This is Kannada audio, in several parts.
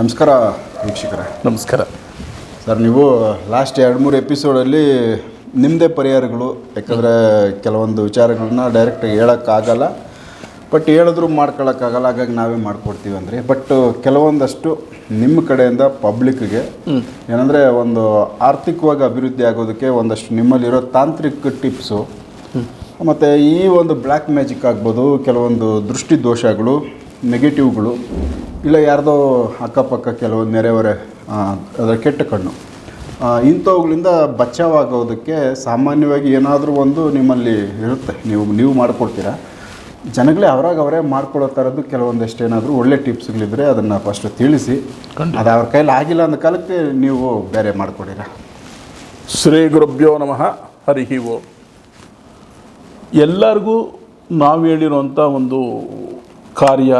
ನಮಸ್ಕಾರ ವೀಕ್ಷಕರೇ. ನಮಸ್ಕಾರ. ಸರ್ ನೀವು ಲಾಸ್ಟ್ ಎರಡು ಮೂರು ಎಪಿಸೋಡಲ್ಲಿ ನಿಮ್ಮದೇ ಪರಿಹಾರಗಳು ಯಾಕಂದರೆ ಕೆಲವೊಂದು ವಿಚಾರಗಳನ್ನ ಡೈರೆಕ್ಟ್ ಹೇಳೋಕ್ಕಾಗಲ್ಲ. ಬಟ್ ಹೇಳಿದ್ರು ಮಾಡ್ಕೊಳಕ್ಕಾಗಲ್ಲ ಹಾಗಾಗಿ ನಾವೇ ಮಾಡ್ಕೊಡ್ತೀವಿ ಅಂದರೆ. ಬಟ್ ಕೆಲವೊಂದಷ್ಟು ನಿಮ್ಮ ಕಡೆಯಿಂದ ಪಬ್ಲಿಕ್ಗೆ ಏನಂದರೆ ಒಂದು ಆರ್ಥಿಕವಾಗಿ ಅಭಿವೃದ್ಧಿ ಆಗೋದಕ್ಕೆ ಒಂದಷ್ಟು ನಿಮ್ಮಲ್ಲಿರೋ ತಾಂತ್ರಿಕ ಟಿಪ್ಸು ಮತ್ತು ಈ ಒಂದು ಬ್ಲ್ಯಾಕ್ ಮ್ಯಾಜಿಕ್ ಆಗ್ಬೋದು ಕೆಲವೊಂದು ದೃಷ್ಟಿ ದೋಷಗಳು ನೆಗೆಟಿವ್ಗಳು ಇಲ್ಲ ಯಾರ್ದೋ ಅಕ್ಕಪಕ್ಕ ಕೆಲವೊಂದು ನೆರೆಹೊರೆ ಅದರ ಕೆಟ್ಟ ಕಣ್ಣು. ಇಂಥವುಗಳಿಂದ ಬಚಾವಾಗೋದಕ್ಕೆ ಸಾಮಾನ್ಯವಾಗಿ ಏನಾದರೂ ಒಂದು ನಿಮ್ಮಲ್ಲಿ ಇರುತ್ತೆ. ನೀವು ನೀವು ಮಾಡ್ಕೊಡ್ತೀರಾ ಜನಗಳೇ ಅವರಾಗ ಅವರೇ ಮಾಡ್ಕೊಳ್ಳೋ ಥರದ್ದು ಕೆಲವೊಂದಷ್ಟು ಏನಾದರೂ ಒಳ್ಳೆ ಟಿಪ್ಸ್ಗಳಿದ್ರೆ ಅದನ್ನು ಫಸ್ಟ್ ತಿಳಿಸಿ. ಅದು ಅವ್ರ ಕೈಲಿ ಆಗಿಲ್ಲ ಅಂದ ಕಾಲಕ್ಕೆ ನೀವು ಬೇರೆ ಮಾಡಿಕೊಡಿರ. ಶ್ರೀ ಗುರುಭ್ಯೋ ನಮಃ. ಹರಿ ಓ. ಎಲ್ಲರಿಗೂ ನಾವು ಹೇಳಿರುವಂಥ ಒಂದು ಕಾರ್ಯ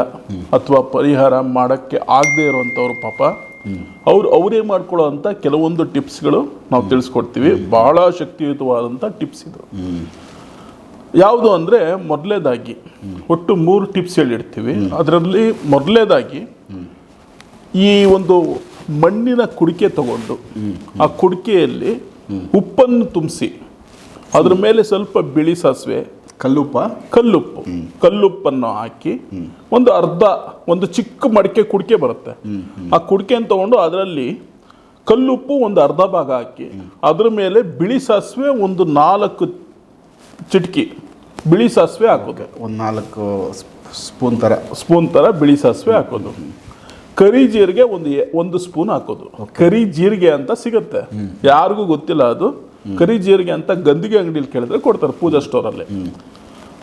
ಅಥವಾ ಪರಿಹಾರ ಮಾಡೋಕ್ಕೆ ಆಗದೇ ಇರುವಂಥವ್ರು ಪಾಪ. ಅವ್ರು ಅವರೇ ಮಾಡ್ಕೊಳ್ಳೋ ಕೆಲವೊಂದು ಟಿಪ್ಸ್ಗಳು ನಾವು ತಿಳಿಸ್ಕೊಡ್ತೀವಿ. ಭಾಳ ಶಕ್ತಿಯುತವಾದಂಥ ಟಿಪ್ಸ್ ಇದು. ಯಾವುದು ಅಂದರೆ ಮೊದಲೇದಾಗಿ ಒಟ್ಟು ಮೂರು ಟಿಪ್ಸ್ ಹೇಳಿಡ್ತೀವಿ ಅದರಲ್ಲಿ ಮೊದಲೇದಾಗಿ ಈ ಒಂದು ಮಣ್ಣಿನ ಕುಡಿಕೆ ತಗೊಂಡು ಆ ಕುಡಿಕೆಯಲ್ಲಿ ಉಪ್ಪನ್ನು ತುಂಬಿಸಿ ಅದ್ರ ಮೇಲೆ ಸ್ವಲ್ಪ ಬಿಳಿ ಸಾಸಿವೆ ಕಲ್ಲುಪ್ಪ. ಕಲ್ಲುಪ್ಪು. ಕಲ್ಲುಪ್ಪನ್ನು ಹಾಕಿ ಒಂದು ಅರ್ಧ ಒಂದು ಚಿಕ್ಕ ಮಡಿಕೆ ಕುಡಿಕೆ ಬರುತ್ತೆ. ಆ ಕುಡಿಕೆಯನ್ನು ತಗೊಂಡು ಅದರಲ್ಲಿ ಕಲ್ಲುಪ್ಪು ಒಂದು ಅರ್ಧ ಭಾಗ ಹಾಕಿ ಅದ್ರ ಮೇಲೆ ಬಿಳಿ ಸಾಸಿವೆ ಒಂದು ನಾಲ್ಕು ಚಿಟಕಿ ಬಿಳಿ ಸಾಸಿವೆ ಹಾಕೋದು. ಒಂದು ನಾಲ್ಕು ಸ್ಪೂನ್ ಥರ ಸ್ಪೂನ್ ಥರ ಬಿಳಿ ಸಾಸಿವೆ ಹಾಕೋದು. ಕರಿ ಜೀರಿಗೆ ಒಂದು ಒಂದು ಸ್ಪೂನ್ ಹಾಕೋದು. ಕರಿ ಜೀರಿಗೆ ಅಂತ ಸಿಗುತ್ತೆ. ಯಾರಿಗೂ ಗೊತ್ತಿಲ್ಲ ಅದು. ಕರಿ ಜೀರಿಗೆ ಅಂತ ಗಂದಿಗೆ ಅಂಗಡಿಲಿ ಕೇಳಿದ್ರೆ ಕೊಡ್ತಾರೆ ಪೂಜಾ ಸ್ಟೋರಲ್ಲಿ.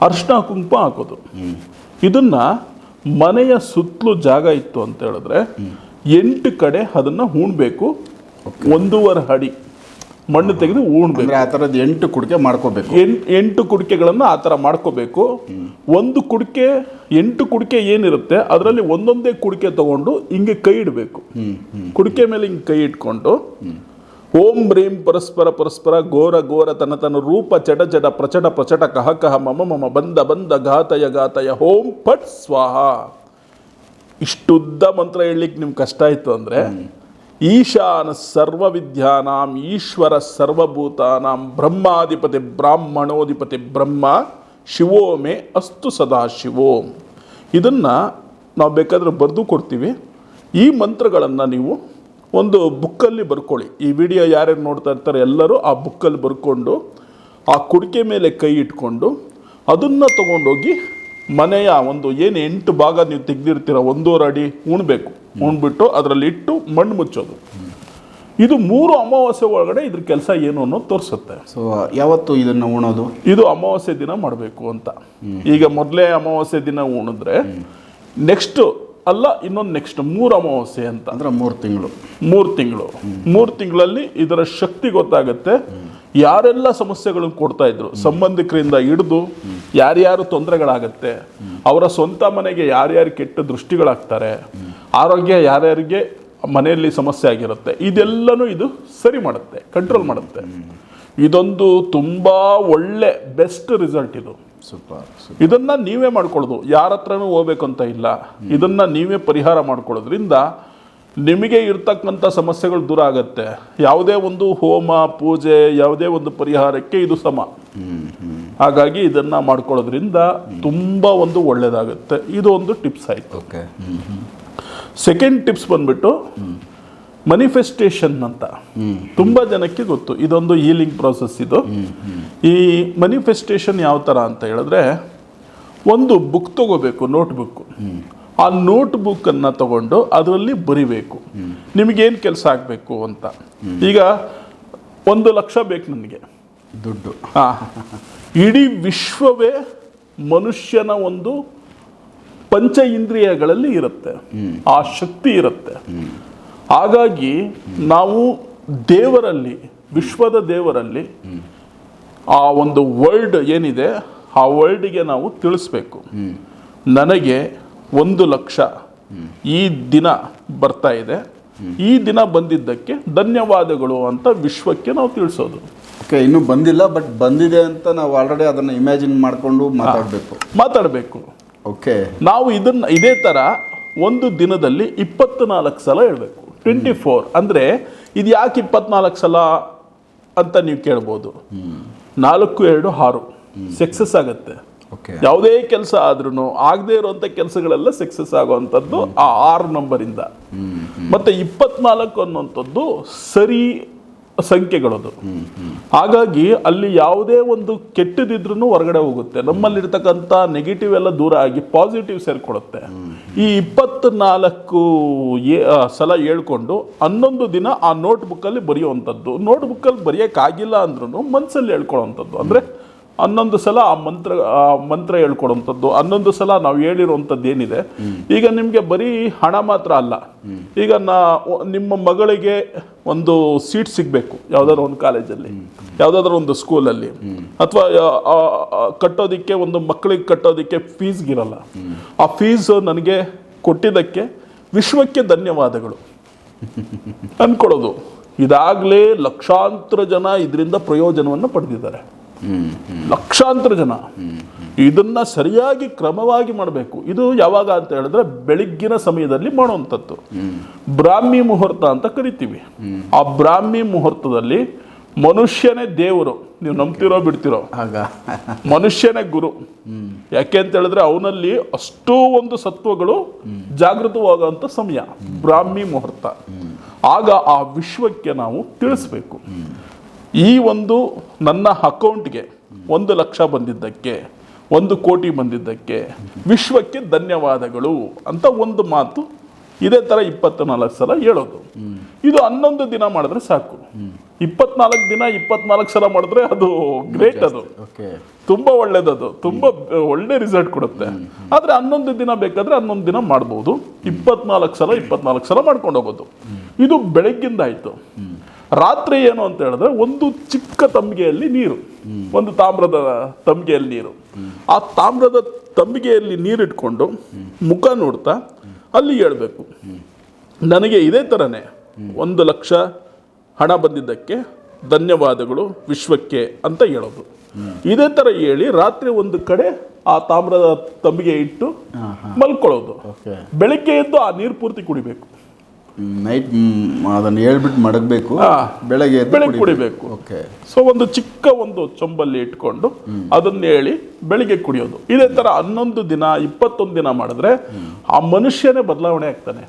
ಅರ್ಶಿನ ಕುಂಕುಮ ಹಾಕೋದು. ಇದನ್ನ ಮನೆಯ ಸುತ್ತಲೂ ಜಾಗ ಇತ್ತು ಅಂತ ಹೇಳಿದ್ರೆ ಎಂಟು ಕಡೆ ಅದನ್ನ ಹೂಣ್ಬೇಕು. ಒಂದೂವರೆ ಅಡಿ ಮಣ್ಣು ತೆಗೆದು ಹೂಣ್ಬೇಕು. ಆ ಥರದ್ದು ಎಂಟು ಕುಡಿಕೆ ಮಾಡ್ಕೋಬೇಕು. ಎಂಟು ಎಂಟು ಕುಡಿಕೆಗಳನ್ನು ಆ ಥರ ಮಾಡ್ಕೋಬೇಕು. ಒಂದು ಕುಡಿಕೆ ಎಂಟು ಕುಡಿಕೆ ಏನಿರುತ್ತೆ ಅದರಲ್ಲಿ ಒಂದೊಂದೇ ಕುಡಿಕೆ ತಗೊಂಡು ಹಿಂಗೆ ಕೈ ಇಡಬೇಕು. ಕುಡಿಕೆ ಮೇಲೆ ಹಿಂಗೆ ಕೈ ಇಟ್ಕೊಂಡು ಓಂ ಬ್ರೀಂ ಪರಸ್ಪರ ಪರಸ್ಪರ ಘೋರ ಘೋರ ತನ ತನ ರೂಪ ಚಟ ಚಟ ಪ್ರಚಟ ಪ್ರಚಟ ಕಹ ಕಹ ಮಮ ಮಮ ಬಂದ ಬಂದ ಘಾತಯ ಘಾತಯ ಓಂ ಪಟ್ ಸ್ವಾಹ. ಇಷ್ಟುದ್ದ ಮಂತ್ರ ಹೇಳಲಿಕ್ಕೆ ನಿಮ್ಗೆ ಕಷ್ಟ ಆಯಿತು ಅಂದರೆ ಈಶಾನ ಸರ್ವವಿದ್ಯಾನಾಂ ಈಶ್ವರ ಸರ್ವಭೂತಾನಾಂ ಬ್ರಹ್ಮಾಧಿಪತಿ ಬ್ರಾಹ್ಮಣೋಧಿಪತಿ ಬ್ರಹ್ಮ ಶಿವೋಮೆ ಅಸ್ತು ಸದಾ ಶಿವೋ. ಇದನ್ನು ನಾವು ಬೇಕಾದರೂ ಬರೆದು ಕೊಡ್ತೀವಿ. ಈ ಮಂತ್ರಗಳನ್ನು ನೀವು ಒಂದು ಬುಕ್ಕಲ್ಲಿ ಬರ್ಕೊಳ್ಳಿ. ಈ ವಿಡಿಯೋ ಯಾರ್ಯಾರು ನೋಡ್ತಾ ಇರ್ತಾರೆ ಎಲ್ಲರೂ ಆ ಬುಕ್ಕಲ್ಲಿ ಬರ್ಕೊಂಡು ಆ ಕುಡಿಕೆ ಮೇಲೆ ಕೈ ಇಟ್ಕೊಂಡು ಅದನ್ನು ತೊಗೊಂಡೋಗಿ ಮನೆಯ ಒಂದು ಏನು ಎಂಟು ಭಾಗ ನೀವು ತೆಗೆದಿರ್ತೀರ ಒಂದೂವರೆ ಅಡಿ ಉಣ್ಬೇಕು. ಉಣ್ಬಿಟ್ಟು ಅದರಲ್ಲಿ ಇಟ್ಟು ಮಣ್ಣು ಮುಚ್ಚೋದು. ಇದು ಮೂರು ಅಮಾವಾಸ್ಯೆ ಒಳಗಡೆ ಇದ್ರ ಕೆಲಸ ಏನು ಅನ್ನೋದು ತೋರಿಸುತ್ತೆ. ಸೊ ಯಾವತ್ತು ಇದನ್ನು ಉಣೋದು? ಇದು ಅಮಾವಾಸ್ಯೆ ದಿನ ಮಾಡಬೇಕು ಅಂತ. ಈಗ ಮೊದಲೇ ಅಮಾವಾಸ್ಯೆ ದಿನ ಉಣಿದ್ರೆ ನೆಕ್ಸ್ಟ್ ಅಲ್ಲ ಇನ್ನೊಂದು ನೆಕ್ಸ್ಟ್ ಮೂರು ಅಮಾವಾಸ್ಯೆ ಅಂತ. ಅಂದ್ರೆ ಮೂರು ತಿಂಗಳು. ಮೂರು ತಿಂಗಳು. ಮೂರು ತಿಂಗಳಲ್ಲಿ ಇದರ ಶಕ್ತಿ ಗೊತ್ತಾಗುತ್ತೆ. ಯಾರೆಲ್ಲ ಸಮಸ್ಯೆಗಳನ್ನು ಕೊಡ್ತಾ ಇದ್ರು ಸಂಬಂಧಿಕರಿಂದ ಹಿಡಿದು ಯಾರ್ಯಾರು ತೊಂದರೆಗಳಾಗತ್ತೆ ಅವರ ಸ್ವಂತ ಮನೆಗೆ ಯಾರ್ಯಾರು ಕೆಟ್ಟ ದೃಷ್ಟಿಗಳಾಗ್ತಾರೆ ಆರೋಗ್ಯ ಯಾರ್ಯಾರಿಗೆ ಮನೆಯಲ್ಲಿ ಸಮಸ್ಯೆ ಆಗಿರುತ್ತೆ ಇದೆಲ್ಲನೂ ಇದು ಸರಿ ಮಾಡುತ್ತೆ ಕಂಟ್ರೋಲ್ ಮಾಡುತ್ತೆ. ಇದೊಂದು ತುಂಬಾ ಒಳ್ಳೆ ಬೆಸ್ಟ್ ರಿಸಲ್ಟ್ ಇದು. ಸೂಪರ್ ಇದನ್ನ ನೀವೇ ಮಾಡ್ಕೊಳ್ಳೋದು. ಯಾರ ಹತ್ರನೂ ಹೋಗ್ಬೇಕು ಅಂತ ಇಲ್ಲ ಇದನ್ನ ನೀವೇ ಪರಿಹಾರ ಮಾಡ್ಕೊಳ್ಳೋದ್ರಿಂದ ನಿಮಗೆ ಇರ್ತಕ್ಕಂಥ ಸಮಸ್ಯೆಗಳು ದೂರ ಆಗತ್ತೆ. ಯಾವುದೇ ಒಂದು ಹೋಮ ಪೂಜೆ ಯಾವುದೇ ಒಂದು ಪರಿಹಾರಕ್ಕೆ ಇದು ಸಮ. ಹಾಗಾಗಿ ಇದನ್ನ ಮಾಡ್ಕೊಳ್ಳೋದ್ರಿಂದ ತುಂಬಾ ಒಂದು ಒಳ್ಳೇದಾಗುತ್ತೆ. ಇದು ಒಂದು ಟಿಪ್ಸ್ ಆಯ್ತು. ಓಕೆ. ಸೆಕೆಂಡ್ ಟಿಪ್ಸ್ ಬಂದ್ಬಿಟ್ಟು ಮನಿಫೆಸ್ಟೇಷನ್ ಅಂತ. ತುಂಬ ಜನಕ್ಕೆ ಗೊತ್ತು. ಇದೊಂದು ಈಲಿಂಗ್ ಪ್ರಾಸೆಸ್ ಇದು. ಈ ಮನಿಫೆಸ್ಟೇಷನ್ ಯಾವ ಥರ ಅಂತ ಹೇಳಿದ್ರೆ ಒಂದು ಬುಕ್ ತಗೋಬೇಕು ನೋಟ್ ಬುಕ್ ಆ ನೋಟ್ ಬುಕ್ಕನ್ನು ತಗೊಂಡು ಅದರಲ್ಲಿ ಬರಿಬೇಕು. ನಿಮಗೇನು ಕೆಲಸ ಆಗಬೇಕು ಅಂತ. ಈಗ ಒಂದು ಲಕ್ಷ ಬೇಕು ನನಗೆ. ದುಡ್ಡು. ಹಾಂ. ಇಡೀ ವಿಶ್ವವೇ ಮನುಷ್ಯನ ಒಂದು ಪಂಚ ಇಂದ್ರಿಯಗಳಲ್ಲಿ ಇರುತ್ತೆ. ಆ ಶಕ್ತಿ ಇರುತ್ತೆ. ಹಾಗಾಗಿ ನಾವು ದೇವರಲ್ಲಿ ವಿಶ್ವದ ದೇವರಲ್ಲಿ ಆ ಒಂದು ವರ್ಲ್ಡ್ ಏನಿದೆ ಆ ವರ್ಲ್ಡ್ಗೆ ನಾವು ತಿಳಿಸ್ಬೇಕು. ನನಗೆ ಒಂದು ಲಕ್ಷ ಈ ದಿನ ಬರ್ತಾ ಇದೆ. ಈ ದಿನ ಬಂದಿದ್ದಕ್ಕೆ ಧನ್ಯವಾದಗಳು ಅಂತ ವಿಶ್ವಕ್ಕೆ ನಾವು ತಿಳಿಸೋದು. ಓಕೆ ಇನ್ನೂ ಬಂದಿಲ್ಲ ಬಟ್ ಬಂದಿದೆ ಅಂತ ನಾವು ಆಲ್ರೆಡಿ ಅದನ್ನು ಇಮ್ಯಾಜಿನ್ ಮಾಡಿಕೊಂಡು ಮಾತಾಡಬೇಕು. ಮಾತಾಡಬೇಕು. ಓಕೆ ನಾವು ಇದನ್ನ ಇದೇ ತರ ಒಂದು ದಿನದಲ್ಲಿ ಇಪ್ಪತ್ನಾಲ್ಕು ಸಲ ಹೇಳ್ಬೇಕು. ಟ್ವೆಂಟಿ ಫೋರ್ ಅಂದರೆ ಇದು ಯಾಕೆ ಇಪ್ಪತ್ನಾಲ್ಕು ಸಲ ಅಂತ ನೀವು ಕೇಳ್ಬೋದು. ನಾಲ್ಕು ಎರಡು ಆರು. ಸಕ್ಸಸ್ ಆಗುತ್ತೆ. ಓಕೆ ಯಾವುದೇ ಕೆಲಸ ಆದ್ರೂ ಆಗದೆ ಇರುವಂತ ಕೆಲಸಗಳೆಲ್ಲ ಸಕ್ಸಸ್ ಆಗುವಂಥದ್ದು ಆ ಆರು ನಂಬರಿಂದ. ಮತ್ತೆ ಇಪ್ಪತ್ನಾಲ್ಕು ಅನ್ನುವಂಥದ್ದು ಸರಿ ಸಂಖ್ಯೆಗಳದು. ಹಾಗಾಗಿ ಅಲ್ಲಿ ಯಾವುದೇ ಒಂದು ಕೆಟ್ಟದಿದ್ರೂ ಹೊರಗಡೆ ಹೋಗುತ್ತೆ. ನಮ್ಮಲ್ಲಿರ್ತಕ್ಕಂಥ ನೆಗೆಟಿವ್ ಎಲ್ಲ ದೂರ ಆಗಿ ಪಾಸಿಟಿವ್ ಸೇರ್ಕೊಡುತ್ತೆ ಈ ಇಪ್ಪತ್ನಾಲ್ಕು ಸಲ ಹೇಳ್ಕೊಂಡು ಹನ್ನೊಂದು ದಿನ ಆ ನೋಟ್ಬುಕ್ಕಲ್ಲಿ ಬರೆಯುವಂಥದ್ದು. ನೋಟ್ ಬುಕ್ಕಲ್ಲಿ ಬರೆಯೋಕ್ಕಾಗಿಲ್ಲ ಅಂದ್ರೂ ಮನಸ್ಸಲ್ಲಿ ಹೇಳ್ಕೊಳ್ಳೋವಂಥದ್ದು. ಅಂದರೆ ಹನ್ನೊಂದು ಸಲ ಆ ಮಂತ್ರ ಆ ಮಂತ್ರ ಹೇಳ್ಕೊಡುವಂಥದ್ದು. ಹನ್ನೊಂದು ಸಲ ನಾವು ಹೇಳಿರುವಂಥದ್ದು ಏನಿದೆ? ಈಗ ನಿಮಗೆ ಬರೀ ಹಣ ಮಾತ್ರ ಅಲ್ಲ. ಈಗ ನಾ ನಿಮ್ಮ ಮಗಳಿಗೆ ಒಂದು ಸೀಟ್ ಸಿಗಬೇಕು ಯಾವುದಾದ್ರು ಒಂದು ಕಾಲೇಜಲ್ಲಿ ಯಾವುದಾದ್ರೂ ಒಂದು ಸ್ಕೂಲಲ್ಲಿ ಅಥವಾ ಕಟ್ಟೋದಕ್ಕೆ ಒಂದು ಮಕ್ಕಳಿಗೆ ಕಟ್ಟೋದಕ್ಕೆ ಫೀಸ್ಗಿರಲ್ಲ ಆ ಫೀಸ್ ನನಗೆ ಕೊಟ್ಟಿದ್ದಕ್ಕೆ ವಿಶ್ವಕ್ಕೆ ಧನ್ಯವಾದಗಳು. ಅಂದ್ಕೊಳ್ಳೋದು ಇದಾಗಲೇ ಲಕ್ಷಾಂತರ ಜನ ಇದರಿಂದ ಪ್ರಯೋಜನವನ್ನು ಪಡೆದಿದ್ದಾರೆ. ಲಕ್ಷಾಂತರ ಜನ. ಇದನ್ನ ಸರಿಯಾಗಿ ಕ್ರಮವಾಗಿ ಮಾಡಬೇಕು. ಇದು ಯಾವಾಗ ಅಂತ ಹೇಳಿದ್ರೆ ಬೆಳಿಗ್ಗಿನ ಸಮಯದಲ್ಲಿ ಮಾಡುವಂಥದ್ದು ಬ್ರಾಹ್ಮಿ ಮುಹೂರ್ತ ಅಂತ ಕರಿತೀವಿ. ಆ ಬ್ರಾಹ್ಮಿ ಮುಹೂರ್ತದಲ್ಲಿ ಮನುಷ್ಯನೇ ದೇವರು. ನೀವು ನಂಬ್ತಿರೋ ಬಿಡ್ತಿರೋ. ಮನುಷ್ಯನೇ ಗುರು. ಯಾಕೆ ಅಂತ ಹೇಳಿದ್ರೆ ಅವನಲ್ಲಿ ಅಷ್ಟೂ ಒಂದು ಸತ್ವಗಳು ಜಾಗೃತವಾಗುವಂಥ ಸಮಯ. ಬ್ರಾಹ್ಮಿ ಮುಹೂರ್ತ. ಆಗ ಆ ವಿಶ್ವಕ್ಕೆ ನಾವು ತಿಳಿಸ್ಬೇಕು. ಈ ಒಂದು ನನ್ನ ಅಕೌಂಟ್ಗೆ ಒಂದು ಲಕ್ಷ ಬಂದಿದ್ದಕ್ಕೆ ಒಂದು ಕೋಟಿ ಬಂದಿದ್ದಕ್ಕೆ ವಿಶ್ವಕ್ಕೆ ಧನ್ಯವಾದಗಳು ಅಂತ ಒಂದು ಮಾತು ಇದೇ ಥರ ಇಪ್ಪತ್ನಾಲ್ಕು ಸಲ ಹೇಳೋದು. ಇದು ಹನ್ನೊಂದು ದಿನ ಮಾಡಿದ್ರೆ ಸಾಕು. ಇಪ್ಪತ್ನಾಲ್ಕು ದಿನ ಇಪ್ಪತ್ನಾಲ್ಕು ಸಲ ಮಾಡಿದ್ರೆ ಅದು ಗ್ರೇಟ್ ಅದು. ತುಂಬ ಒಳ್ಳೇದದು ತುಂಬ ಒಳ್ಳೆ ರಿಸಲ್ಟ್ ಕೊಡುತ್ತೆ. ಆದರೆ ಹನ್ನೊಂದು ದಿನ ಬೇಕಾದ್ರೆ ಹನ್ನೊಂದು ದಿನ ಮಾಡ್ಬೋದು. ಇಪ್ಪತ್ನಾಲ್ಕು ಸಲ ಇಪ್ಪತ್ನಾಲ್ಕು ಸಲ ಮಾಡ್ಕೊಂಡು ಹೋಗೋದು. ಇದು ಬೆಳಗ್ಗಿಂದ ಆಯ್ತು. ರಾತ್ರಿ ಏನು ಅಂತ ಹೇಳಿದ್ರೆ ಒಂದು ಚಿಕ್ಕ ತಂಬಿಗೆಯಲ್ಲಿ ನೀರು ಒಂದು ತಾಮ್ರದ ತಂಬಿಗೆಯಲ್ಲಿ ನೀರು. ಆ ತಾಮ್ರದ ತಂಬಿಗೆಯಲ್ಲಿ ನೀರಿಟ್ಕೊಂಡು ಮುಖ ನೋಡ್ತಾ ಅಲ್ಲಿ ಹೇಳ್ಬೇಕು ನನಗೆ ಇದೇ ಥರನೇ ಒಂದು ಲಕ್ಷ ಹಣ ಬಂದಿದ್ದಕ್ಕೆ ಧನ್ಯವಾದಗಳು ವಿಶ್ವಕ್ಕೆ ಅಂತ ಹೇಳೋದು. ಇದೇ ಥರ ಹೇಳಿ ರಾತ್ರಿ ಒಂದು ಕಡೆ ಆ ತಾಮ್ರದ ತಂಬಿಗೆ ಇಟ್ಟು ಮಲ್ಕೊಳ್ಳೋದು. ಬೆಳಿಗ್ಗೆ ಎದ್ದು ಆ ನೀರು ಪೂರ್ತಿ ಕುಡಿಬೇಕು. ನೈಟ್ ಅದನ್ನು ಹೇಳ್ಬಿಟ್ಟು ಮಡಗಬೇಕು. ಬೆಳಗ್ಗೆ ಬೆಳಗ್ಗೆ ಕುಡಿಬೇಕು. ಓಕೆ ಸೊ ಒಂದು ಚಿಕ್ಕ ಒಂದು ಚೊಂಬಲ್ಲಿ ಇಟ್ಕೊಂಡು ಅದನ್ನ ಹೇಳಿ ಬೆಳಿಗ್ಗೆ ಕುಡಿಯೋದು. ಇದೇ ತರ ಹನ್ನೊಂದು ದಿನ ಇಪ್ಪತ್ತೊಂದು ದಿನ ಮಾಡಿದ್ರೆ ಆ ಮನುಷ್ಯನೇ ಬದಲಾವಣೆ ಆಗ್ತಾನೆ.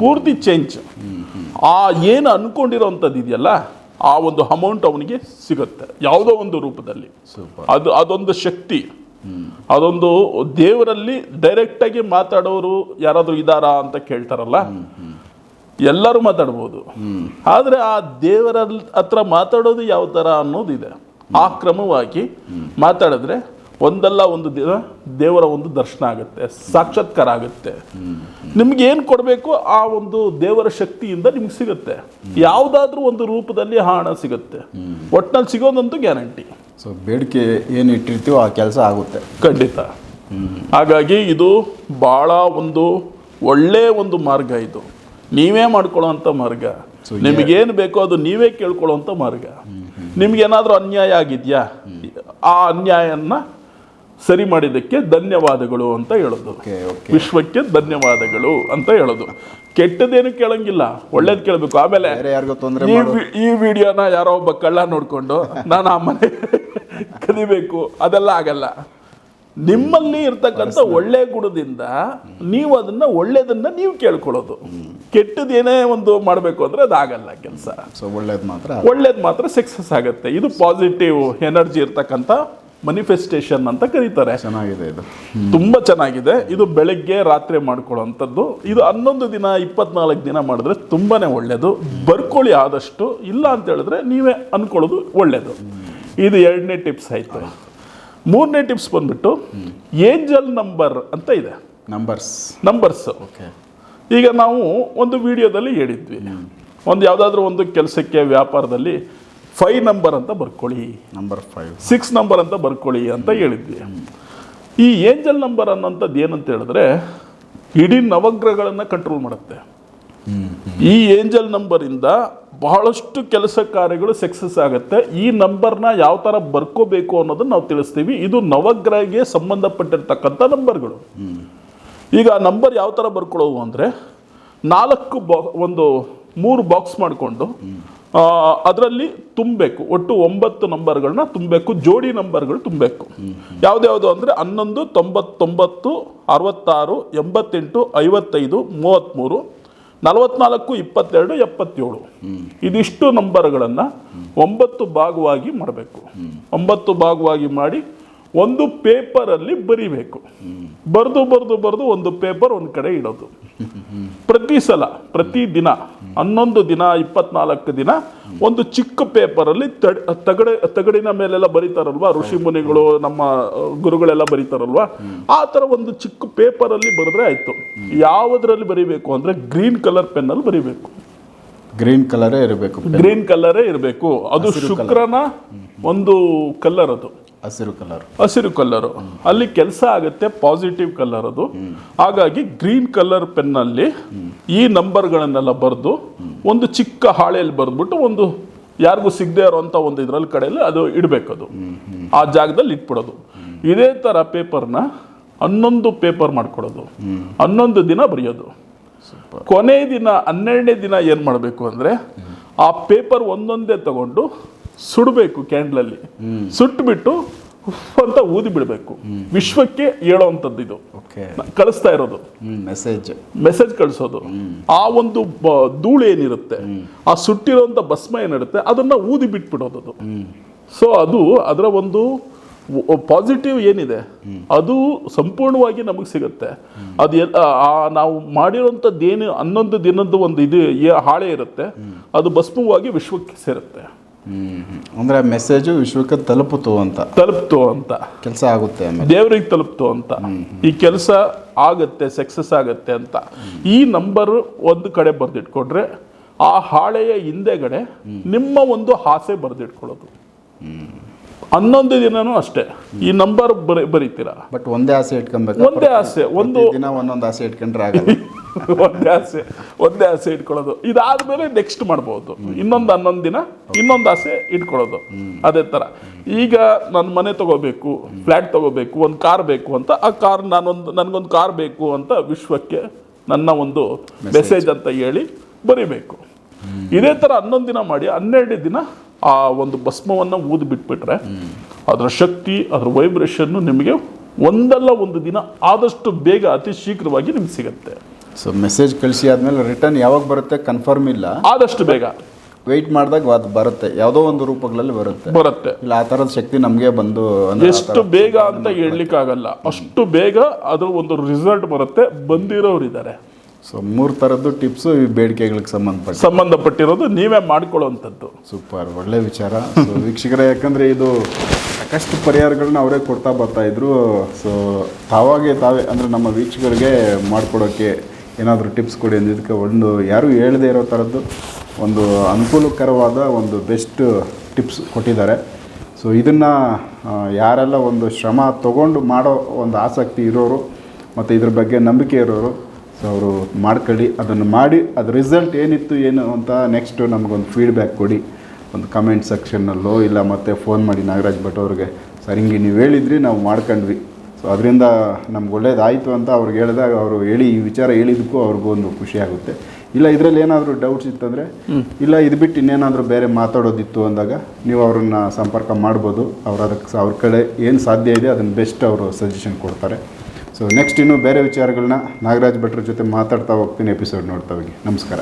ಪೂರ್ತಿ ಚೇಂಜ್ ಆ ಏನು ಅಂದ್ಕೊಂಡಿರೋವಂಥದ್ದು ಇದೆಯಲ್ಲ ಆ ಒಂದು ಅಮೌಂಟ್ ಅವನಿಗೆ ಸಿಗುತ್ತೆ. ಯಾವುದೋ ಒಂದು ರೂಪದಲ್ಲಿ. ಅದು ಅದೊಂದು ಶಕ್ತಿ. ಅದೊಂದು ದೇವರಲ್ಲಿ ಡೈರೆಕ್ಟ್ ಆಗಿ ಮಾತಾಡೋರು ಯಾರಾದರೂ ಇದಾರಾ ಅಂತ ಕೇಳ್ತಾರಲ್ಲ ಎಲ್ಲರೂ ಮಾತಾಡ್ಬೋದು. ಆದರೆ ಆ ದೇವರ ಹತ್ರ ಮಾತಾಡೋದು ಯಾವ ಥರ ಅನ್ನೋದಿದೆ. ಆ ಕ್ರಮವಾಗಿ ಮಾತಾಡಿದ್ರೆ ಒಂದಲ್ಲ ಒಂದು ದಿನ ದೇವರ ಒಂದು ದರ್ಶನ ಆಗುತ್ತೆ ಸಾಕ್ಷಾತ್ಕಾರ ಆಗುತ್ತೆ. ನಿಮ್ಗೆ ಏನು ಕೊಡಬೇಕು ಆ ಒಂದು ದೇವರ ಶಕ್ತಿಯಿಂದ ನಿಮ್ಗೆ ಸಿಗುತ್ತೆ. ಯಾವುದಾದ್ರೂ ಒಂದು ರೂಪದಲ್ಲಿ ಆ ಹಣ ಸಿಗುತ್ತೆ. ಒಟ್ಟಿನಲ್ಲಿ ಸಿಗೋದಂತೂ ಗ್ಯಾರಂಟಿ. ಸೊ ಬೇಡಿಕೆ ಏನು ಇಟ್ಟಿರ್ತೀವೋ ಆ ಕೆಲಸ ಆಗುತ್ತೆ. ಖಂಡಿತ. ಹಾಗಾಗಿ ಇದು ಭಾಳ ಒಂದು ಒಳ್ಳೆಯ ಒಂದು ಮಾರ್ಗ ಇದು. ನೀವೇ ಮಾಡ್ಕೊಳ್ಳೋವಂಥ ಮಾರ್ಗ. ನಿಮಗೇನು ಬೇಕೋ ಅದು ನೀವೇ ಕೇಳ್ಕೊಳ್ಳೋವಂಥ ಮಾರ್ಗ. ನಿಮಗೇನಾದರೂ ಅನ್ಯಾಯ ಆಗಿದೆಯಾ? ಆ ಅನ್ಯಾಯನ ಸರಿ ಮಾಡಿದ್ದಕ್ಕೆ ಧನ್ಯವಾದಗಳು ಅಂತ ಹೇಳೋದು. ವಿಶ್ವಕ್ಕೆ ಧನ್ಯವಾದಗಳು ಅಂತ ಹೇಳೋದು. ಕೆಟ್ಟದೇನು ಕೇಳಂಗಿಲ್ಲ. ಒಳ್ಳೇದು ಕೇಳಬೇಕು. ಆಮೇಲೆ ಬೇರೆ ಯಾರಿಗೋ ತೊಂದರೆ ಈ ಈ ವಿಡಿಯೋನ ಯಾರೋ ಒಬ್ಬ ಕಳ್ಳ ನೋಡಿಕೊಂಡು ನಾನು ಆ ಮನೆ ಕಲಿಬೇಕು. ಅದೆಲ್ಲ ಆಗಲ್ಲ. ನಿಮ್ಮಲ್ಲಿ ಇರ್ತಕ್ಕಂಥ ಒಳ್ಳೆ ಗುಣದಿಂದ ನೀವು ಅದನ್ನ ಒಳ್ಳೇದನ್ನ ನೀವು ಕೇಳ್ಕೊಳ್ಳೋದು. ಕೆಟ್ಟದೇನೇ ಒಂದು ಮಾಡಬೇಕು ಅಂದ್ರೆ ಅದಾಗಲ್ಲ ಕೆಲಸ. ಸೊ ಒಳ್ಳೇದು ಮಾತ್ರ ಒಳ್ಳೇದು ಮಾತ್ರ ಸಕ್ಸಸ್ ಆಗುತ್ತೆ. ಇದು ಪಾಸಿಟಿವ್ ಎನರ್ಜಿ ಇರ್ತಕ್ಕಂಥ ಮನಿಫೆಸ್ಟೇಷನ್ ಅಂತ ಕರೀತಾರೆ. ಚೆನ್ನಾಗಿದೆ ಇದು. ತುಂಬ ಚೆನ್ನಾಗಿದೆ. ಇದು ಬೆಳಗ್ಗೆ ರಾತ್ರಿ ಮಾಡ್ಕೊಳ್ಳೋವಂಥದ್ದು. ಇದು ಹನ್ನೊಂದು ದಿನ ಇಪ್ಪತ್ನಾಲ್ಕು ದಿನ ಮಾಡಿದ್ರೆ ತುಂಬಾ ಒಳ್ಳೆಯದು ಬರ್ಕೊಳ್ಳಿ ಆದಷ್ಟು. ಇಲ್ಲ ಅಂತ ಹೇಳಿದ್ರೆ ನೀವೇ ಅಂದ್ಕೊಳ್ಳೋದು ಒಳ್ಳೆಯದು ಇದು ಎರಡನೇ ಟಿಪ್ಸ್ ಆಯಿತು. ಮೂರನೇ ಟಿಪ್ಸ್ ಬಂದ್ಬಿಟ್ಟು ಏಂಜಲ್ ನಂಬರ್ ಅಂತ ಇದೆ. ನಂಬರ್ಸ್ ನಂಬರ್ಸ್ ಓಕೆ ಈಗ ನಾವು ಒಂದು ವಿಡಿಯೋದಲ್ಲಿ ಹೇಳಿದ್ವಿ. ಒಂದು ಯಾವುದಾದ್ರೂ ಒಂದು ಕೆಲಸಕ್ಕೆ ವ್ಯಾಪಾರದಲ್ಲಿ ಫೈವ್ ನಂಬರ್ ಅಂತ ಬರ್ಕೊಳ್ಳಿ. ನಂಬರ್ ಫೈವ್ ಸಿಕ್ಸ್ ನಂಬರ್ ಅಂತ ಬರ್ಕೊಳ್ಳಿ ಅಂತ ಹೇಳಿದ್ವಿ. ಈ ಏಂಜಲ್ ನಂಬರ್ ಅನ್ನೋಂಥದ್ದು ಏನಂತ ಹೇಳಿದ್ರೆ ಇಡೀ ನವಗ್ರಹಗಳನ್ನು ಕಂಟ್ರೋಲ್ ಮಾಡುತ್ತೆ. ಈ ಏಂಜಲ್ ನಂಬರಿಂದ ಬಹಳಷ್ಟು ಕೆಲಸ ಕಾರ್ಯಗಳು ಸಕ್ಸಸ್ ಆಗುತ್ತೆ. ಈ ನಂಬರ್ನ ಯಾವ ಥರ ಬರ್ಕೋಬೇಕು ಅನ್ನೋದನ್ನು ನಾವು ತಿಳಿಸ್ತೀವಿ. ಇದು ನವಗ್ರಹಗೆ ಸಂಬಂಧಪಟ್ಟಿರ್ತಕ್ಕಂಥ ನಂಬರ್ಗಳು ಈಗ ನಂಬರ್ ಯಾವ ಥರ ಬರ್ಕೊಳ್ಳೋದು ಅಂದರೆ ನಾಲ್ಕು ಬಾ ಒಂದು ಮೂರು ಬಾಕ್ಸ್ ಮಾಡಿಕೊಂಡು ಅದರಲ್ಲಿ ತುಂಬಬೇಕು. ಒಟ್ಟು ಒಂಬತ್ತು ನಂಬರ್ಗಳನ್ನ ತುಂಬಬೇಕು. ಜೋಡಿ ನಂಬರ್ಗಳು ತುಂಬಬೇಕು. ಯಾವುದ್ಯಾವುದು ಅಂದರೆ ಹನ್ನೊಂದು, ತೊಂಬತ್ತೊಂಬತ್ತು, ಅರವತ್ತಾರು, ಎಂಬತ್ತೆಂಟು, ಐವತ್ತೈದು ಮೂವತ್ತ್ಮೂರು ನಲವತ್ನಾಲ್ಕು, ಇಪ್ಪತ್ತೆರಡು, ಎಪ್ಪತ್ತೇಳು. ಇದಿಷ್ಟು ನಂಬರ್ಗಳನ್ನು ಒಂಬತ್ತು ಭಾಗವಾಗಿ ಮಾಡಬೇಕು. ಒಂಬತ್ತು ಭಾಗವಾಗಿ ಮಾಡಿ ಒಂದು ಪೇಪರಲ್ಲಿ ಬರಿಬೇಕು. ಬರೆದು ಬರೆದು ಬರೆದು ಒಂದು ಪೇಪರ್ ಒಂದು ಕಡೆ ಇಡೋದು. ಪ್ರತಿ ಸಲ ಪ್ರತಿ ದಿನ ಹನ್ನೊಂದು ದಿನ ಇಪ್ಪತ್ನಾಲ್ಕು ದಿನ ಒಂದು ಚಿಕ್ಕ ಪೇಪರಲ್ಲಿ ತಡ್- ತಗಡೆ ತಗಡಿನ ಮೇಲೆಲ್ಲ ಬರೀತಾರಲ್ವಾ? ಋಷಿ ಮುನಿಗಳು ನಮ್ಮ ಗುರುಗಳೆಲ್ಲ ಬರೀತಾರಲ್ವಾ? ಆ ಥರ ಒಂದು ಚಿಕ್ಕ ಪೇಪರಲ್ಲಿ ಬರೆದ್ರೆ ಆಯ್ತು. ಯಾವುದರಲ್ಲಿ ಬರಿಬೇಕು ಅಂದ್ರೆ ಗ್ರೀನ್ ಕಲರ್ ಪೆನ್ನಲ್ಲಿ ಬರಿಬೇಕು. ಗ್ರೀನ್ ಕಲರೇ ಇರಬೇಕು ಗ್ರೀನ್ ಕಲರೇ ಇರಬೇಕು. ಅದು ಶುಕ್ರನ ಒಂದು ಕಲರ್ ಅದು. ಹಸಿರು ಕಲರ್ ಹಸಿರು ಕಲರು ಅಲ್ಲಿ ಕೆಲಸ ಆಗುತ್ತೆ ಪಾಸಿಟಿವ್ ಕಲರ್ ಅದು. ಹಾಗಾಗಿ ಗ್ರೀನ್ ಕಲರ್ ಪೆನ್ನಲ್ಲಿ ಈ ನಂಬರ್ಗಳನ್ನೆಲ್ಲ ಬರೆದು ಒಂದು ಚಿಕ್ಕ ಹಾಳೆಯಲ್ಲಿ ಬರೆದ್ಬಿಟ್ಟು ಒಂದು ಯಾರಿಗೂ ಸಿಗದೆ ಇರೋಂಥ ಒಂದು ಇದರಲ್ಲಿ ಕಡೆಯಲ್ಲಿ ಅದು ಇಡಬೇಕು ಅದು ಆ ಜಾಗದಲ್ಲಿ ಇಟ್ಬಿಡೋದು. ಇದೇ ಥರ ಪೇಪರ್ನ ಹನ್ನೊಂದು ಪೇಪರ್ ಮಾಡ್ಕೊಡೋದು. ಹನ್ನೊಂದು ದಿನ ಬರೆಯೋದು. ಕೊನೆ ದಿನ ಹನ್ನೆರಡನೇ ದಿನ ಏನು ಮಾಡಬೇಕು ಅಂದರೆ ಆ ಪೇಪರ್ ಒಂದೊಂದೇ ತಗೊಂಡು ಸುಡಬೇಕು ಕ್ಯಾಂಡ್ಲಲ್ಲಿ. ಸುಟ್ಬಿಟ್ಟು ಅಂತ ಊದಿ ಬಿಡಬೇಕು. ವಿಶ್ವಕ್ಕೆ ಹೇಳೋವಂಥದ್ದು ಇದು. ಕಳಿಸ್ತಾ ಇರೋದು. ಮೆಸೇಜ್ ಮೆಸೇಜ್ ಕಳಿಸೋದು. ಆ ಒಂದು ಧೂಳು ಏನಿರುತ್ತೆ ಆ ಸುಟ್ಟಿರೋಂಥ ಭಸ್ಮ ಏನಿರುತ್ತೆ ಅದನ್ನ ಊದಿ ಬಿಟ್ಬಿಡೋದು ಅದು ಸೊ ಅದು ಅದರ ಒಂದು ಪಾಸಿಟಿವ್ ಏನಿದೆ ಅದು ಸಂಪೂರ್ಣವಾಗಿ ನಮಗೆ ಸಿಗುತ್ತೆ. ಅದು ನಾವು ಮಾಡಿರೋಂಥದ್ದು ಏನು ಹನ್ನೊಂದು ದಿನದ್ದು ಒಂದು ಇದು ಹಾಳೆ ಇರುತ್ತೆ ಅದು ಭಸ್ಮವಾಗಿ ವಿಶ್ವಕ್ಕೆ ಸೇರುತ್ತೆ. ಅಂದ್ರೆ ಮೆಸೇಜು ವಿಶ್ವಕ್ಕೆ ತಲುಪಿತು ಅಂತ? ತಲುಪ್ತು ಅಂತ. ಕೆಲಸ ಆಗುತ್ತೆ ದೇವ್ರಿಗೆ ತಲುಪ್ತು ಅಂತ. ಈ ಕೆಲಸ ಆಗುತ್ತೆ ಸಕ್ಸಸ್ ಆಗುತ್ತೆ ಅಂತ. ಈ ನಂಬರ್ ಒಂದು ಕಡೆ ಬರೆದಿಟ್ಕೊಂಡ್ರೆ ಆ ಹಾಳೆಯ ಹಿಂದೆಗಡೆ ನಿಮ್ಮ ಒಂದು ಆಸೆ ಬರೆದಿಟ್ಕೊಳ್ಳೋದು. ಹನ್ನೊಂದು ದಿನನೂ ಅಷ್ಟೇ. ಈ ನಂಬರ್ ಬರಿ ಬರೀತೀರಾ? ಬಟ್ ಒಂದೇ ಆಸೆ ಇಟ್ಕೊಬೇಕು ಒಂದೇ ಆಸೆ ಒಂದು ದಿನ ಒಂದೊಂದು ಆಸೆ ಇಟ್ಕೊಂಡ್ರೆ ಆಗಲ್ಲ. ಒಂದೇ ಆಸೆ ಒಂದೇ ಆಸೆ ಇಟ್ಕೊಳ್ಳೋದು. ಇದಾದ್ಮೇಲೆ ನೆಕ್ಸ್ಟ್ ಮಾಡ್ಬೋದು. ಇನ್ನೊಂದು ಹನ್ನೊಂದು ದಿನ ಇನ್ನೊಂದು ಆಸೆ ಇಟ್ಕೊಳ್ಳೋದು. ಅದೇ ತರ. ಈಗ ನನ್ನ ಮನೆ ತಗೋಬೇಕು ಫ್ಲ್ಯಾಟ್ ತಗೋಬೇಕು ಒಂದು ಕಾರ್ ಬೇಕು ಅಂತ ಆ ಕಾರ್ ನಾನೊಂದು ನನಗೊಂದು ಕಾರ್ ಬೇಕು ಅಂತ ವಿಶ್ವಕ್ಕೆ ನನ್ನ ಒಂದು ಮೆಸೇಜ್ ಅಂತ ಹೇಳಿ ಬರಿಬೇಕು. ಇದೇ ತರ ಹನ್ನೊಂದು ದಿನ ಮಾಡಿ ಹನ್ನೆರಡನೇ ದಿನ ಆ ಒಂದು ಭಸ್ಮವನ್ನು ಊದಿ ಬಿಟ್ಬಿಟ್ರೆ ಅದರ ಶಕ್ತಿ ಅದರ ವೈಬ್ರೇಷನ್ನು ನಿಮಗೆ ಒಂದಲ್ಲ ಒಂದು ದಿನ ಆದಷ್ಟು ಬೇಗ ಅತಿ ಶೀಘ್ರವಾಗಿ ನಿಮ್ಗೆ ಸಿಗುತ್ತೆ. ಸೊ ಮೆಸೇಜ್ ಕಳಿಸಿ ಆದ್ಮೇಲೆ ರಿಟರ್ನ್ ಯಾವಾಗ ಬರುತ್ತೆ ಕನ್ಫರ್ಮ್ ಇಲ್ಲ. ಆದಷ್ಟು ಬೇಗ. ವೆಯ್ಟ್ ಮಾಡಿದಾಗ ಅದು ಬರುತ್ತೆ. ಯಾವುದೋ ಒಂದು ರೂಪಗಳಲ್ಲಿ ಬರುತ್ತೆ. ಬರುತ್ತೆ. ಇಲ್ಲ ಆ ಥರದ ಶಕ್ತಿ ನಮಗೆ ಬಂದು ಅಂದ್ರೆ ಆ ಎಷ್ಟು ಬೇಗ ಅಂತ ಹೇಳಲಿಕ್ಕಾಗಲ್ಲ. ಅಷ್ಟು ಬೇಗ ಅದು ಒಂದು ರಿಸಲ್ಟ್ ಬರುತ್ತೆ. ಬಂದಿರೋರು ಇದ್ದಾರೆ ಸೊ ಮೂರು ಥರದ್ದು ಟಿಪ್ಸು ಈ ಬೇಡಿಕೆಗಳಿಗೆ ಸಂಬಂಧಪಟ್ಟ ಸಂಬಂಧಪಟ್ಟಿರೋದು ನೀವೇ ಮಾಡ್ಕೊಳ್ಳುವಂಥದ್ದು. ಸೂಪರ್ ಒಳ್ಳೆ ವಿಚಾರ. ಸೊ ವೀಕ್ಷಕರೇ ಯಾಕಂದರೆ ಇದು ಸಾಕಷ್ಟು ಪರಿಹಾರಗಳನ್ನ ಅವರೇ ಕೊಡ್ತಾ ಬರ್ತಾ ಇದ್ರು. ಸೊ ತಾವಾಗೆ ತಾವೇ ಅಂದರೆ ನಮ್ಮ ವೀಕ್ಷಕರಿಗೆ ಮಾಡಿಕೊಡೋಕ್ಕೆ ಏನಾದರೂ ಟಿಪ್ಸ್ ಕೊಡಿ ಅಂದಿದ್ದಕ್ಕೆ ಒಂದು ಯಾರೂ ಹೇಳದೇ ಇರೋ ಥರದ್ದು ಒಂದು ಅನುಕೂಲಕರವಾದ ಒಂದು ಬೆಸ್ಟ್ ಟಿಪ್ಸ್ ಕೊಟ್ಟಿದ್ದಾರೆ. ಸೊ ಇದನ್ನು ಯಾರೆಲ್ಲ ಒಂದು ಶ್ರಮ ತಗೊಂಡು ಮಾಡೋ ಒಂದು ಆಸಕ್ತಿ ಇರೋರು ಮತ್ತು ಇದ್ರ ಬಗ್ಗೆ ನಂಬಿಕೆ ಇರೋರು ಸೊ ಅವರು ಮಾಡ್ಕೊಳ್ಳಿ. ಅದನ್ನು ಮಾಡಿ, ಅದು ರಿಸಲ್ಟ್ ಏನಿತ್ತು, ಏನು ಅಂತ ನೆಕ್ಸ್ಟು ನಮಗೊಂದು ಫೀಡ್ಬ್ಯಾಕ್ ಕೊಡಿ. ಒಂದು ಕಮೆಂಟ್ ಸೆಕ್ಷನ್ನಲ್ಲೋ ಇಲ್ಲ ಮತ್ತೆ ಫೋನ್ ಮಾಡಿ ನಾಗರಾಜ್ ಭಟ್ ಅವ್ರಿಗೆ, ಸರ್, ಹಿಂಗೆ ನೀವು ಹೇಳಿದ್ರಿ, ನಾವು ಮಾಡ್ಕೊಂಡ್ವಿ. ಸೊ ಅದರಿಂದ ನಮ್ಗೆ ಒಳ್ಳೇದಾಯಿತು ಅಂತ ಅವ್ರಿಗೆ ಹೇಳಿದಾಗ ಅವರು ಹೇಳಿ ಈ ವಿಚಾರ ಹೇಳಿದಕ್ಕೂ ಅವ್ರಿಗೂ ಒಂದು ಖುಷಿ ಆಗುತ್ತೆ. ಇಲ್ಲ ಇದರಲ್ಲಿ ಏನಾದರೂ ಡೌಟ್ಸ್ ಇತ್ತಂದರೆ ಇಲ್ಲ ಇದು ಬಿಟ್ಟು ಇನ್ನೇನಾದರೂ ಬೇರೆ ಮಾತಾಡೋದಿತ್ತು ಅಂದಾಗ ನೀವು ಅವ್ರನ್ನ ಸಂಪರ್ಕ ಮಾಡ್ಬೋದು. ಅವ್ರು ಅದಕ್ಕೆ ಅವ್ರ ಕಡೆ ಏನು ಸಾಧ್ಯ ಇದೆ ಅದನ್ನು ಬೆಸ್ಟ್ ಅವರು ಸಜೆಷನ್ ಕೊಡ್ತಾರೆ. ಸೊ ನೆಕ್ಸ್ಟ್ ಇನ್ನು ಬೇರೆ ವಿಚಾರಗಳನ್ನ ನಾಗರಾಜ್ ಭಟ್ರ ಜೊತೆ ಮಾತಾಡ್ತಾ ಹೋಗ್ತೀನಿ ಎಪಿಸೋಡ್ ನೋಡ್ತಾ ಹೋಗಿ. ನಮಸ್ಕಾರ.